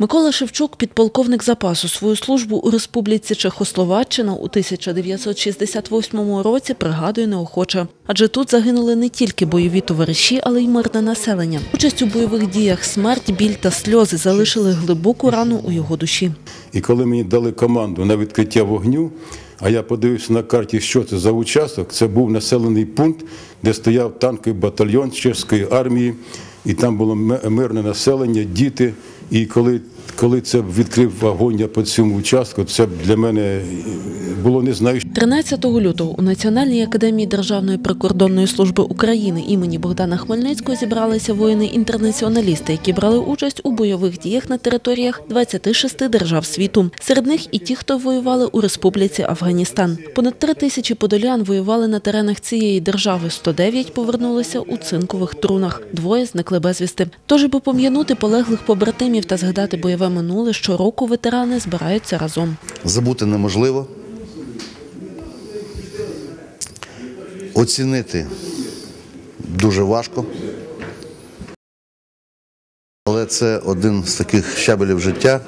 Микола Шевчук, підполковник запасу, свою службу у Республіці Чехословаччина у 1968 році пригадує неохоче. Адже тут загинули не тільки бойові товариші, але й мирне населення. Участь у бойових діях, смерть, біль та сльози залишили глибоку рану у його душі. І коли мені дали команду на відкриття вогню, а я подивився на карті, що це за участок, це був населений пункт, де стояв танковий батальйон чеської армії, і там було мирне населення, діти. І коли, коли це відкрив вогонь по цьому участку, це для мене було не знаю. 13 лютого у Національній академії Державної прикордонної служби України імені Богдана Хмельницького зібралися воїни-інтернаціоналісти, які брали участь у бойових діях на територіях 26 держав світу. Серед них і ті, хто воювали у Республіці Афганістан. Понад три тисячі подолян воювали на теренах цієї держави. 109 повернулися у цинкових трунах. Двоє зникли безвісти. Тож, аби пом'янути полеглих побратимів та згадати бойове минуле, щороку ветерани збираються разом. забути неможливо. Оцінити дуже важко. Але це один з таких щабелів життя,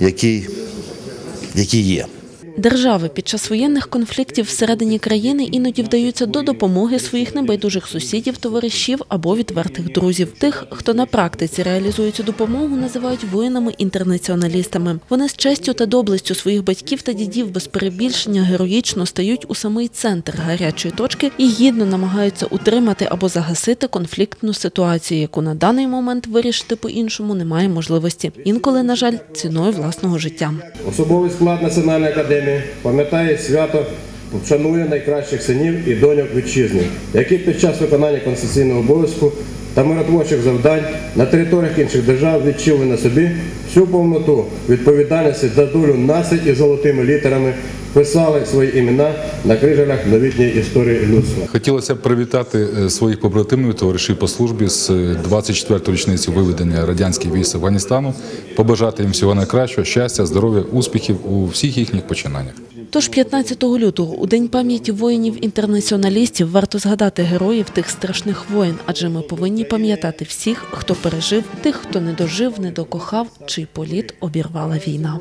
який, який є. Держави під час воєнних конфліктів всередині країни іноді вдаються до допомоги своїх небайдужих сусідів, товаришів або відвертих друзів. Тих, хто на практиці реалізує цю допомогу, називають воїнами-інтернаціоналістами. Вони з честю та доблестю своїх батьків та дідів без перебільшення героїчно стають у самий центр гарячої точки і гідно намагаються утримати або загасити конфліктну ситуацію, яку на даний момент вирішити по-іншому немає можливості. Інколи, на жаль, ціною власного життя. Особовий склад Національної академії пам'ятає свято, шанує найкращих синів і доньок вітчизни, які під час виконання конституційного обов'язку та миротворчих завдань на територіях інших держав відчули на собі всю повноту відповідальності за долю нації і золотими літерами писали свої імена на крижалях новітньої історії людства. Хотілося б привітати е, своїх побратимів, товаришів по службі з 24-ї річниці виведення радянських військ з Афганістану, побажати їм всього найкращого, щастя, здоров'я, успіхів у всіх їхніх починаннях. Тож 15 лютого, у День пам'яті воїнів-інтернаціоналістів, варто згадати героїв тих страшних воїн, адже ми повинні пам'ятати всіх, хто пережив, тих, хто не дожив, не докохав, чий політ обірвала війна.